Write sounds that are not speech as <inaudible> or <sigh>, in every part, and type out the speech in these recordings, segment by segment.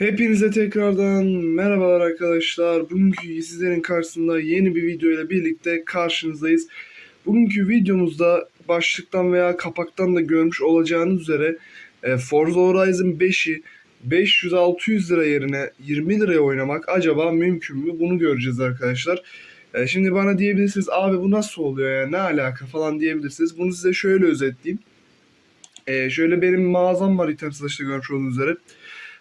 Hepinize tekrardan merhabalar arkadaşlar. Bugünkü sizlerin karşısında yeni bir video ile birlikte karşınızdayız. Bugünkü videomuzda başlıktan veya kapaktan da görmüş olacağınız üzere e, Forza Horizon 5'i 500-600 lira yerine 20 liraya oynamak acaba mümkün mü? Bunu göreceğiz arkadaşlar. E, Şimdi bana diyebilirsiniz abi bu nasıl oluyor ya ne alaka falan diyebilirsiniz. Bunu size şöyle özetleyeyim. E, şöyle benim mağazam var item satışta görmüş olduğunuz üzere.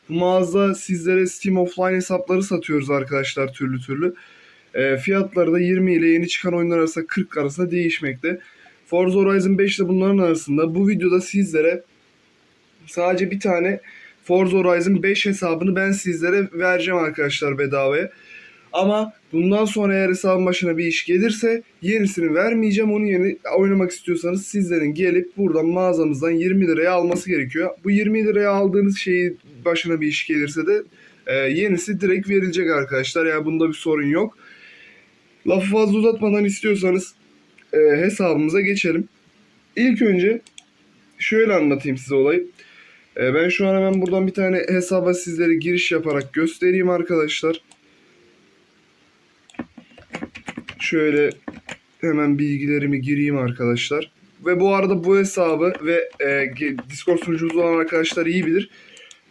Bu mağaza sizlere Steam Offline hesapları satıyoruz arkadaşlar türlü türlü. E, fiyatları da 20 ile yeni çıkan oyunlar arasında 40 arasında değişmekte. Forza Horizon 5 de bunların arasında. Bu videoda sizlere sadece bir tane Forza Horizon 5 hesabını ben sizlere vereceğim arkadaşlar bedavaya. Ama bundan sonra eğer hesabın başına bir iş gelirse yenisini vermeyeceğim. Onun yerine oynamak istiyorsanız sizlerin gelip buradan mağazamızdan 20 liraya alması gerekiyor. Bu 20 liraya aldığınız şeyi başına bir iş gelirse de e, yenisi direkt verilecek arkadaşlar. Yani bunda bir sorun yok. Lafı fazla uzatmadan istiyorsanız e, hesabımıza geçelim. İlk önce şöyle anlatayım size olayı. E, ben şu an hemen buradan bir tane hesaba sizlere giriş yaparak göstereyim arkadaşlar. Şöyle hemen bilgilerimi gireyim arkadaşlar. Ve bu arada bu hesabı ve e, Discord sunucumuz olan arkadaşlar iyi bilir.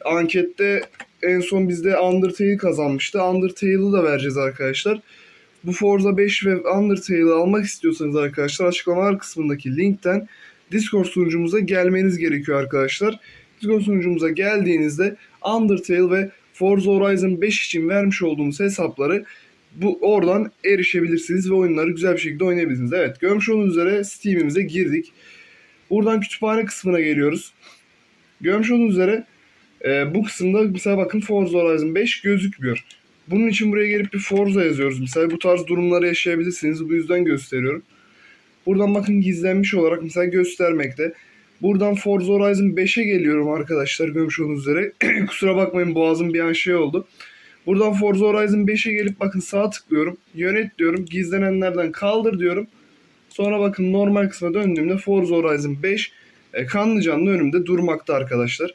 Ankette en son bizde Undertale kazanmıştı. Undertale'ı da vereceğiz arkadaşlar. Bu Forza 5 ve Undertale'ı almak istiyorsanız arkadaşlar açıklamalar kısmındaki linkten Discord sunucumuza gelmeniz gerekiyor arkadaşlar. Discord sunucumuza geldiğinizde Undertale ve Forza Horizon 5 için vermiş olduğumuz hesapları bu oradan erişebilirsiniz ve oyunları güzel bir şekilde oynayabilirsiniz. Evet görmüş olduğunuz üzere Steam'imize girdik. Buradan kütüphane kısmına geliyoruz. Görmüş olduğunuz üzere e, bu kısımda mesela bakın Forza Horizon 5 gözükmüyor. Bunun için buraya gelip bir Forza yazıyoruz. Mesela bu tarz durumları yaşayabilirsiniz. Bu yüzden gösteriyorum. Buradan bakın gizlenmiş olarak mesela göstermekte. Buradan Forza Horizon 5'e geliyorum arkadaşlar görmüş olduğunuz üzere. <clears throat> Kusura bakmayın boğazım bir an şey oldu. Buradan Forza Horizon 5'e gelip bakın sağ tıklıyorum. Yönet diyorum. Gizlenenlerden kaldır diyorum. Sonra bakın normal kısma döndüğümde Forza Horizon 5 e, kanlı canlı önümde durmakta arkadaşlar.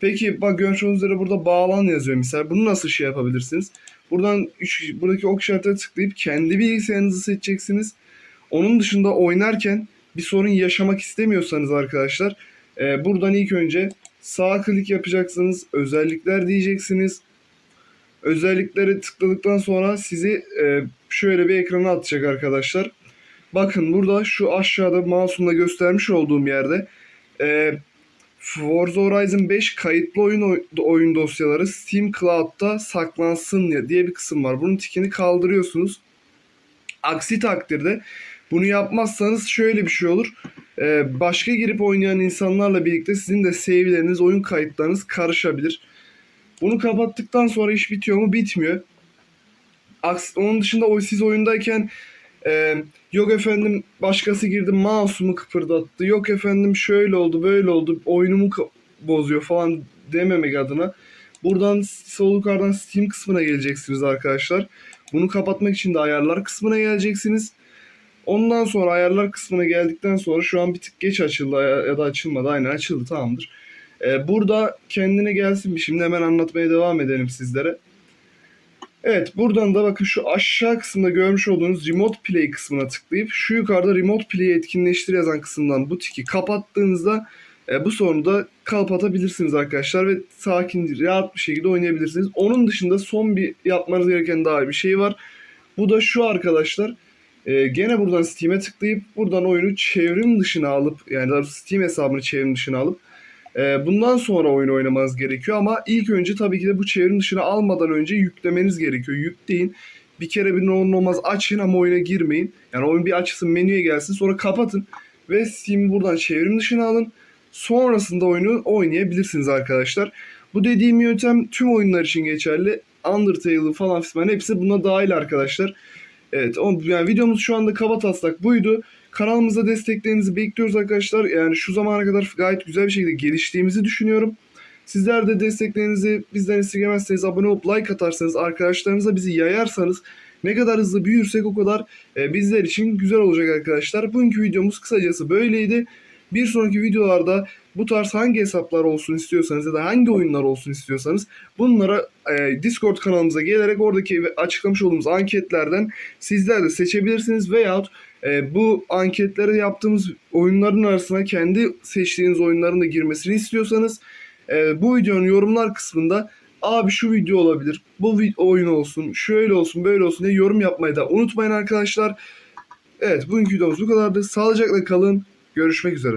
Peki bak görmüş üzere burada bağlan yazıyor misal. Bunu nasıl şey yapabilirsiniz? Buradan üç, buradaki ok işaretine tıklayıp kendi bilgisayarınızı seçeceksiniz. Onun dışında oynarken bir sorun yaşamak istemiyorsanız arkadaşlar e, buradan ilk önce sağ klik yapacaksınız. Özellikler diyeceksiniz. Özelliklere tıkladıktan sonra sizi e, şöyle bir ekrana atacak arkadaşlar. Bakın burada şu aşağıda mouse'umla göstermiş olduğum yerde e, Forza Horizon 5 kayıtlı oyun oy- oyun dosyaları Steam Cloud'da saklansın diye- diye bir kısım var. Bunun tikini kaldırıyorsunuz. Aksi takdirde bunu yapmazsanız şöyle bir şey olur. E, başka girip oynayan insanlarla birlikte sizin de save'leriniz, oyun kayıtlarınız karışabilir. Bunu kapattıktan sonra iş bitiyor mu? Bitmiyor. Aks onun dışında siz oyundayken e, yok efendim başkası girdi mouse'umu kıpırdattı. Yok efendim şöyle oldu böyle oldu oyunumu bozuyor falan dememek adına. Buradan sol yukarıdan Steam kısmına geleceksiniz arkadaşlar. Bunu kapatmak için de ayarlar kısmına geleceksiniz. Ondan sonra ayarlar kısmına geldikten sonra şu an bir tık geç açıldı ya da açılmadı. Aynen açıldı tamamdır. Ee, burada kendine gelsin bir şimdi hemen anlatmaya devam edelim sizlere. Evet buradan da bakın şu aşağı kısımda görmüş olduğunuz Remote Play kısmına tıklayıp şu yukarıda Remote Play'i etkinleştir yazan kısımdan bu tiki kapattığınızda e, bu sorunu da kapatabilirsiniz arkadaşlar ve sakin, rahat bir şekilde oynayabilirsiniz. Onun dışında son bir yapmanız gereken daha bir şey var. Bu da şu arkadaşlar. E, gene buradan Steam'e tıklayıp buradan oyunu çevrim dışına alıp yani Steam hesabını çevrim dışına alıp ee, bundan sonra oyun oynamanız gerekiyor ama ilk önce tabii ki de bu çevrim dışına almadan önce yüklemeniz gerekiyor. Yükleyin. Bir kere bir ne olmaz açın ama oyuna girmeyin. Yani oyun bir açsın menüye gelsin sonra kapatın ve Steam'i buradan çevrim dışına alın. Sonrasında oyunu oynayabilirsiniz arkadaşlar. Bu dediğim yöntem tüm oyunlar için geçerli. Undertale'ı falan filan hepsi buna dahil arkadaşlar. Evet o- yani videomuz şu anda kaba taslak buydu. Kanalımıza desteklerinizi bekliyoruz arkadaşlar. Yani şu zamana kadar gayet güzel bir şekilde geliştiğimizi düşünüyorum. Sizler de desteklerinizi bizden esirgemezseniz abone olup like atarsanız arkadaşlarınıza bizi yayarsanız ne kadar hızlı büyürsek o kadar e, bizler için güzel olacak arkadaşlar. Bugünkü videomuz kısacası böyleydi. Bir sonraki videolarda bu tarz hangi hesaplar olsun istiyorsanız ya da hangi oyunlar olsun istiyorsanız bunlara e, Discord kanalımıza gelerek oradaki açıklamış olduğumuz anketlerden sizler de seçebilirsiniz veyahut e, bu anketlere yaptığımız oyunların arasına kendi seçtiğiniz oyunların da girmesini istiyorsanız e, bu videonun yorumlar kısmında abi şu video olabilir, bu oyun olsun, şöyle olsun, böyle olsun diye yorum yapmayı da unutmayın arkadaşlar. Evet bugünkü videomuz bu kadardı. Sağlıcakla kalın. Görüşmek üzere.